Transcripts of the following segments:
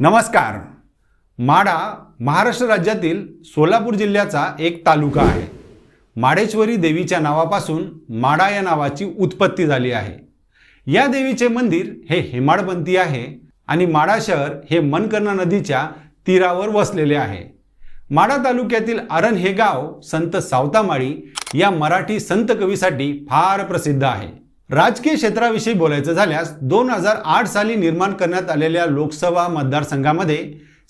नमस्कार. माडा महाराष्ट्र राज्यातील सोलापूर जिल्ह्याचा एक तालुका आहे. माडेश्वरी देवीच्या नावापासून माडा या नावाची उत्पत्ती झाली आहे. या देवीचे मंदिर हे हेमाडपंथी आहे आणि माडा शहर हे मनकर्णा नदीच्या तीरावर वसलेले आहे. माडा तालुक्यातील अरण हे गाव संत सावतामाळी या मराठी संत कवीसाठी फार प्रसिद्ध आहे. राजकीय क्षेत्राविषयी बोलायचं झाल्यास दोन हजार आठ साली निर्माण करण्यात आलेल्या लोकसभा मतदारसंघामध्ये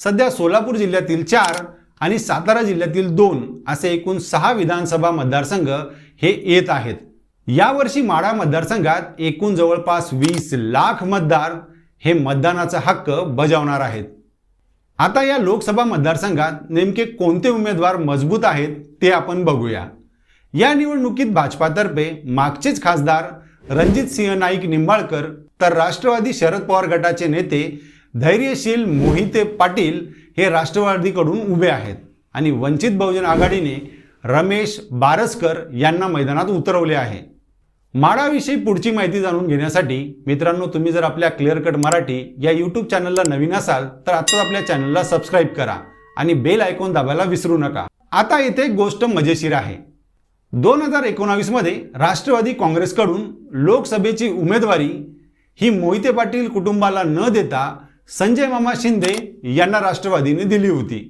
सध्या सोलापूर जिल्ह्यातील चार आणि सातारा जिल्ह्यातील दोन असे एकूण सहा विधानसभा मतदारसंघ हे येत आहेत. यावर्षी माडा मतदारसंघात एकूण जवळपास वीस लाख मतदार हे मतदानाचा हक्क बजावणार आहेत. आता या लोकसभा मतदारसंघात नेमके कोणते उमेदवार मजबूत आहेत ते आपण बघूया. या निवडणुकीत भाजपातर्फे मागचेच खासदार रणजित सिंह नाईक निंबाळकर तर राष्ट्रवादी शरद पवार गटाचे नेते धैर्यशील मोहिते पाटील हे राष्ट्रवादीकडून उभे आहेत आणि वंचित बहुजन आघाडीने रमेश बारसकर यांना मैदानात उतरवले आहे. माडाविषयी पुढची माहिती जाणून घेण्यासाठी मित्रांनो तुम्ही जर आपल्या क्लिअर कट मराठी या यूट्यूब चॅनलला नवीन असाल तर आत्ताच आपल्या चॅनलला सबस्क्राईब करा आणि बेल आयकॉन दाबायला विसरू नका. आता इथे एक गोष्ट मजेशीर आहे. दोन हजार एकोणावीसमध्ये राष्ट्रवादी काँग्रेसकडून लोकसभेची उमेदवारी ही मोहिते पाटील कुटुंबाला न देता संजय मामा शिंदे यांना राष्ट्रवादीने दिली होती.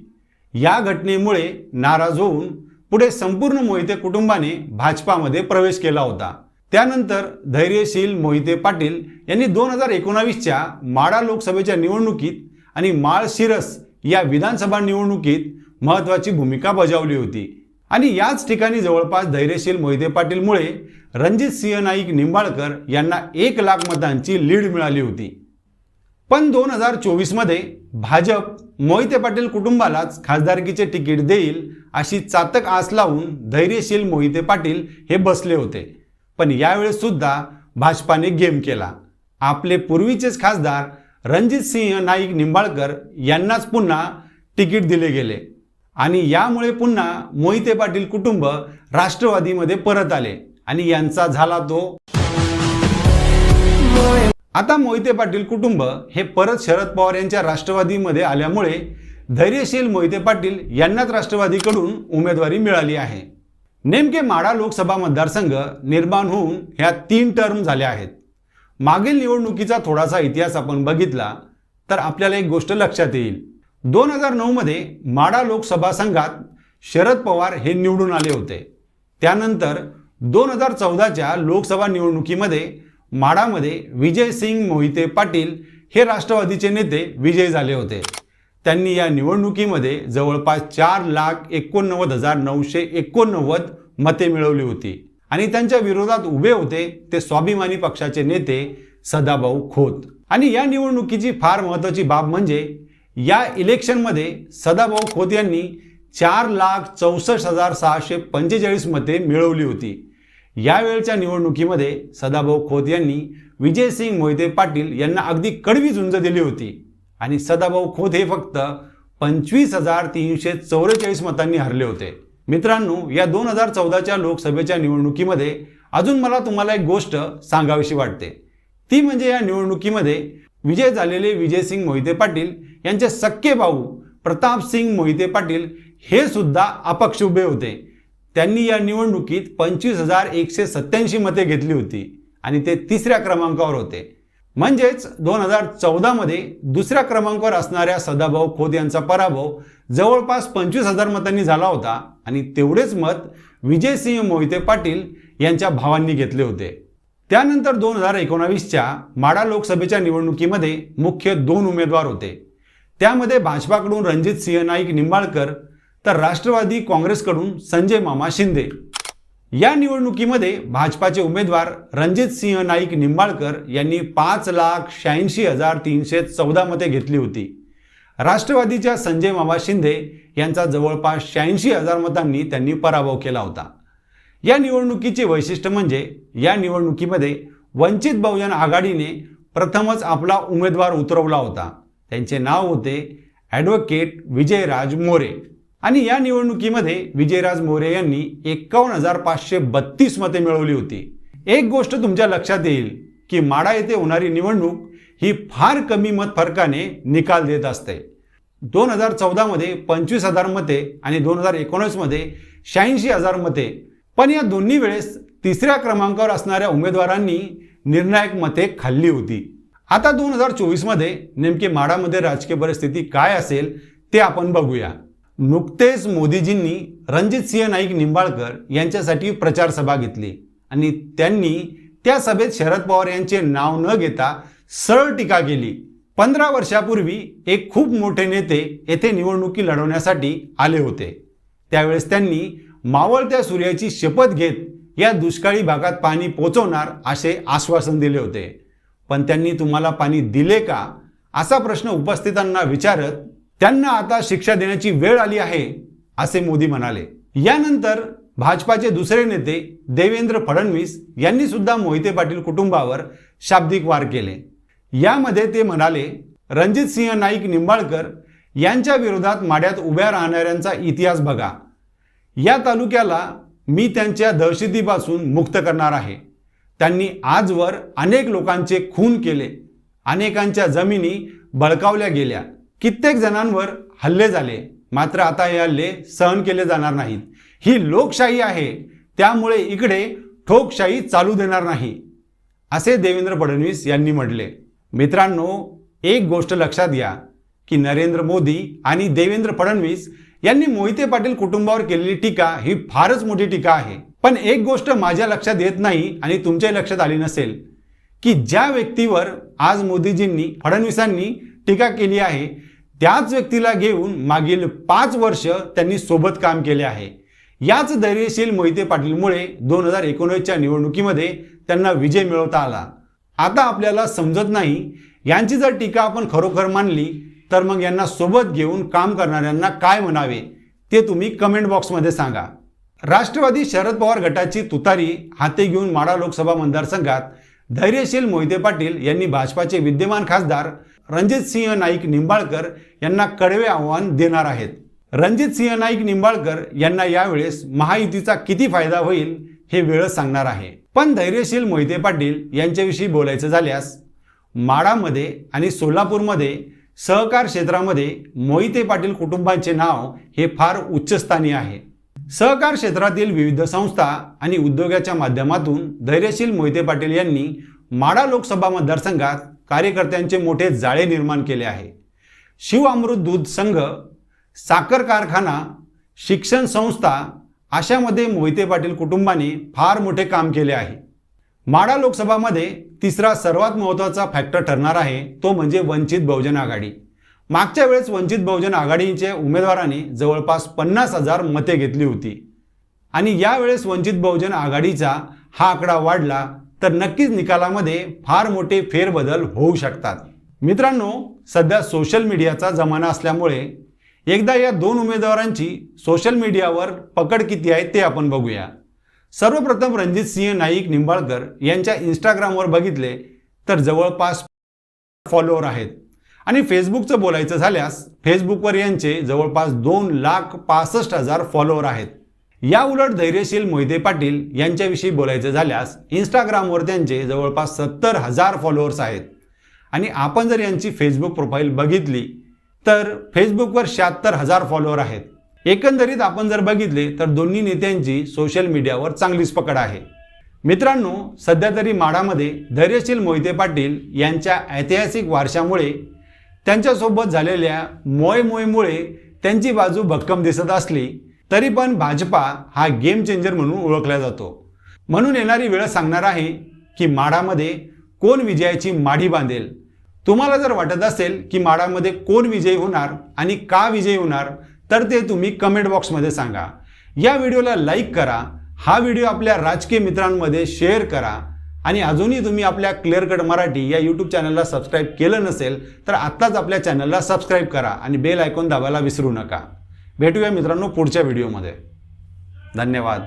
या घटनेमुळे नाराज होऊन पुढे संपूर्ण मोहिते कुटुंबाने भाजपामध्ये प्रवेश केला होता. त्यानंतर धैर्यशील मोहिते पाटील यांनी दोन हजार एकोणावीसच्या माडा लोकसभेच्या निवडणुकीत आणि माळ शिरस या विधानसभा निवडणुकीत महत्त्वाची भूमिका बजावली होती. आणि याच ठिकाणी जवळपास धैर्यशील मोहिते पाटीलमुळे रणजित सिंह नाईक निंबाळकर यांना एक लाख मतांची लीड मिळाली होती. पण दोन हजार चोवीसमध्ये भाजप मोहिते पाटील कुटुंबालाच खासदारकीचे तिकीट देईल अशी चातक आस लावून धैर्यशील मोहिते पाटील हे बसले होते. पण यावेळेस सुद्धा भाजपाने गेम केला. आपले पूर्वीचेच खासदार रणजित सिंह नाईक निंबाळकर यांनाच पुन्हा तिकीट दिले गेले. आणि यामुळे पुन्हा मोहिते पाटील कुटुंब राष्ट्रवादीमध्ये परत आले आणि यांचा झाला तो. आता मोहिते पाटील कुटुंब हे परत शरद पवार यांच्या राष्ट्रवादीमध्ये आल्यामुळे धैर्यशील मोहिते पाटील यांनाच राष्ट्रवादीकडून उमेदवारी मिळाली आहे. नेमके माडा लोकसभा मतदारसंघ निर्माण होऊन ह्या तीन टर्म झाल्या आहेत. मागील निवडणुकीचा थोडासा इतिहास आपण बघितला तर आपल्याला एक गोष्ट लक्षात येईल. दोन हजार नऊमध्ये माडा लोकसभा संघात शरद पवार हे निवडून आले होते. त्यानंतर दोन हजार चौदाच्या लोकसभा निवडणुकीमध्ये माडामध्ये विजय सिंग मोहिते पाटील हे राष्ट्रवादीचे नेते विजयी झाले होते. त्यांनी या निवडणुकीमध्ये जवळपास चार लाख एकोणनव्वद हजार नऊशे एकोणनव्वद मते मिळवली होती. आणि त्यांच्या विरोधात उभे होते ते स्वाभिमानी पक्षाचे नेते सदाभाऊ खोत. आणि या निवडणुकीची फार महत्त्वाची बाब म्हणजे या इलेक्शनमध्ये सदाभाऊ खोत यांनी चार लाख चौसष्ट हजार सहाशे पंचेचाळीस मते मिळवली होती. यावेळच्या निवडणुकीमध्ये सदाभाऊ खोत यांनी विजयसिंग मोहिते पाटील यांना अगदी कडवी झुंज दिली होती आणि सदाभाऊ खोत हे फक्त पंचवीस हजार तीनशे चौवेचाळीस मतांनी हरले होते. मित्रांनो या दोन हजार चौदाच्या लोकसभेच्या निवडणुकीमध्ये अजून मला तुम्हाला एक गोष्ट सांगावीशी वाटते. ती म्हणजे या निवडणुकीमध्ये विजय झालेले विजयसिंग मोहिते पाटील यांचे सक्के भाऊ प्रताप सिंग मोहिते पाटील हे सुद्धा अपक्ष उभे होते. त्यांनी या निवडणुकीत पंचवीस हजार एकशे सत्याऐंशी मते घेतली होती आणि ते तिसऱ्या क्रमांकावर होते. म्हणजेच दोन हजार चौदामध्ये दुसऱ्या क्रमांकावर असणाऱ्या सदाभाऊ खोत यांचा पराभव जवळपास पंचवीस हजार मतांनी झाला होता आणि तेवढेच मत विजयसिंह मोहिते पाटील यांच्या भावांनी घेतले होते. त्यानंतर दोन हजार एकोणावीसच्या माडा लोकसभेच्या निवडणुकीमध्ये मुख्य दोन उमेदवार होते. त्यामध्ये भाजपाकडून रणजित सिंह नाईक निंबाळकर तर राष्ट्रवादी काँग्रेसकडून संजय मामा शिंदे. या निवडणुकीमध्ये भाजपाचे उमेदवार रणजित सिंह नाईक निंबाळकर यांनी पाच लाख शहाऐंशी हजार तीनशे चौदा मते घेतली होती. राष्ट्रवादीच्या संजय मामा शिंदे यांचा जवळपास शहाऐंशी हजार मतांनी त्यांनी पराभव केला होता. या निवडणुकीचे वैशिष्ट्य म्हणजे या निवडणुकीमध्ये वंचित बहुजन आघाडीने प्रथमच आपला उमेदवार उतरवला होता. त्यांचे नाव होते ॲडव्होकेट विजयराज मोरे. आणि या निवडणुकीमध्ये विजयराज मोरे यांनी एकावन्न हजार पाचशे बत्तीस मते मिळवली होती. एक गोष्ट तुमच्या लक्षात येईल की माडा येथे होणारी निवडणूक ही फार कमी मत फरकाने निकाल देत असते. दोन हजार चौदामध्ये पंचवीस हजार मते आणि दोन हजार एकोणीसमध्ये शहाऐंशी हजार मते. पण या दोन्ही वेळेस तिसऱ्या क्रमांकावर असणाऱ्या उमेदवारांनी निर्णायक मते खाल्ली होती. आता दोन हजार चोवीसमध्ये नेमके माडामध्ये राजकीय परिस्थिती काय असेल ते आपण बघूया. नुकतेच मोदीजींनी रणजित सिंह नाईक निंबाळकर यांच्यासाठी प्रचार सभा घेतली. आणि त्यांनी त्या सभेत शरद पवार यांचे नाव न घेता सरळ टीका केली. पंधरा वर्षापूर्वी एक खूप मोठे नेते येथे निवडणुकी लढवण्यासाठी आले होते. त्यावेळेस त्यांनी मावळत्या सूर्याची शपथ घेत या दुष्काळी भागात पाणी पोचवणार असे आश्वासन दिले होते. पण त्यांनी तुम्हाला पाणी दिले का? असा प्रश्न उपस्थितांना विचारत त्यांना आता शिक्षा देण्याची वेळ आली आहे असे मोदी म्हणाले. यानंतर भाजपाचे दुसरे नेते देवेंद्र फडणवीस यांनी सुद्धा मोहिते पाटील कुटुंबावर शाब्दिक वार केले. यामध्ये ते म्हणाले रणजित सिंह नाईक निंबाळकर यांच्या विरोधात माड्यात उभ्या राहणाऱ्यांचा इतिहास बघा. या तालुक्याला मी त्यांच्या दहशतीपासून मुक्त करणार आहे. त्यांनी आजवर अनेक लोकांचे खून केले. अनेकांच्या जमिनी बळकावल्या गेल्या. कित्येक जणांवर हल्ले झाले. मात्र आता हे हल्ले सहन केले जाणार नाहीत. ही लोकशाही आहे. त्यामुळे इकडे ठोकशाही चालू देणार नाही. असे देवेंद्र फडणवीस यांनी म्हटले. मित्रांनो एक गोष्ट लक्षात घ्या की नरेंद्र मोदी आणि देवेंद्र फडणवीस यांनी मोहिते पाटील कुटुंबावर केलेली टीका ही फारच मोठी टीका आहे. पण एक गोष्ट माझ्या लक्षात येत नाही आणि तुमच्याही लक्षात आली नसेल की ज्या व्यक्तीवर आज मोदीजींनी फडणवीसांनी टीका केली आहे त्याच व्यक्तीला घेऊन मागील पाच वर्ष त्यांनी सोबत काम केले आहे. याच धैर्यशील मोहिते पाटीलमुळे दोन हजार एकोणीसच्या निवडणुकीमध्ये त्यांना विजय मिळवता आला. आता आपल्याला समजत नाही यांची जर टीका आपण खरोखर मानली तर मग यांना सोबत घेऊन काम करणाऱ्यांना काय म्हणावे ते तुम्ही कमेंट बॉक्समध्ये सांगा. राष्ट्रवादी शरद पवार गटाची तुतारी हाती घेऊन माडा लोकसभा मतदारसंघात धैर्यशील मोहिते पाटील यांनी भाजपाचे विद्यमान खासदार रणजित सिंह नाईक निंबाळकर यांना कडवे आव्हान देणार आहेत. रणजित सिंह नाईक निंबाळकर यांना यावेळेस महायुतीचा किती फायदा होईल हे वेळ सांगणार आहे. पण धैर्यशील मोहिते पाटील यांच्याविषयी बोलायचं झाल्यास माडामध्ये आणि सोलापूरमध्ये सहकार क्षेत्रामध्ये मोहिते पाटील कुटुंबांचे नाव हे फार उच्चस्थानी आहे. सहकार क्षेत्रातील विविध संस्था आणि उद्योगाच्या माध्यमातून धैर्यशील मोहिते पाटील यांनी माडा लोकसभा मतदारसंघात कार्यकर्त्यांचे मोठे जाळे निर्माण केले आहे. शिवअमृत दूध संघ साखर कारखाना शिक्षण संस्था अशामध्ये मोहिते पाटील कुटुंबाने फार मोठे काम केले आहे. माडा लोकसभामध्ये तिसरा सर्वात महत्त्वाचा फॅक्टर ठरणार आहे तो म्हणजे वंचित बहुजन आघाडी. मागच्या वेळेस वंचित बहुजन आघाडीच्या उमेदवाराने जवळपास पन्नास हजार मते घेतली होती. आणि यावेळेस वंचित बहुजन आघाडीचा हा आकडा वाढला तर नक्कीच निकालामध्ये फार मोठे फेरबदल होऊ शकतात. मित्रांनो सध्या सोशल मीडियाचा जमाना असल्यामुळे एकदा या दोन उमेदवारांची सोशल मीडियावर पकड किती आहे ते आपण बघूया. सर्वप्रथम रणजित सिंह नाईक निंबाळकर यांच्या इंस्टाग्रामवर बघितले तर जवळपास फॉलोअर आहेत. आणि फेसबुकचं बोलायचं झाल्यास फेसबुकवर यांचे जवळपास दोन लाख पासष्ट हजार फॉलोअर आहेत. या उलट धैर्यशील मोहिते पाटील यांच्याविषयी बोलायचं झाल्यास इंस्टाग्रामवर त्यांचे जवळपास सत्तर हजार फॉलोअर्स आहेत. आणि आपण जर यांची फेसबुक प्रोफाईल बघितली तर फेसबुकवर शहात्तर हजार फॉलोअर आहेत. एकंदरीत आपण जर बघितले तर दोन्ही नेत्यांची सोशल मीडियावर चांगलीच पकड आहे. मित्रांनो सध्या तरी माडामध्ये धैर्यशील मोहिते पाटील यांच्या ऐतिहासिक वारशामुळे त्यांच्यासोबत झालेल्या मोयमोयमुळे त्यांची बाजू भक्कम दिसत असली तरी पण भाजपा हा गेम चेंजर म्हणून ओळखला जातो. म्हणून येणारी वेळ सांगणार आहे की माडामध्ये कोण विजयाची माढी बांधेल? तुम्हाला जर वाटत असेल की माडामध्ये कोण विजयी होणार आणि का विजयी होणार तर ते तुम्ही कमेंट बॉक्समध्ये सांगा. या व्हिडिओला लाईक करा हा व्हिडिओ आपल्या राजकीय मित्रांमध्ये शेअर करा आणि अजूनही तुम्ही आपल्या क्लिअर कट मराठी या यूट्यूब चॅनलला सबस्क्राईब केलं नसेल तर आत्ताच आपल्या चॅनलला सबस्क्राईब करा आणि बेल आयकॉन दाबायला विसरू नका. भेटूया मित्रांनो पुढच्या व्हिडिओमध्ये धन्यवाद.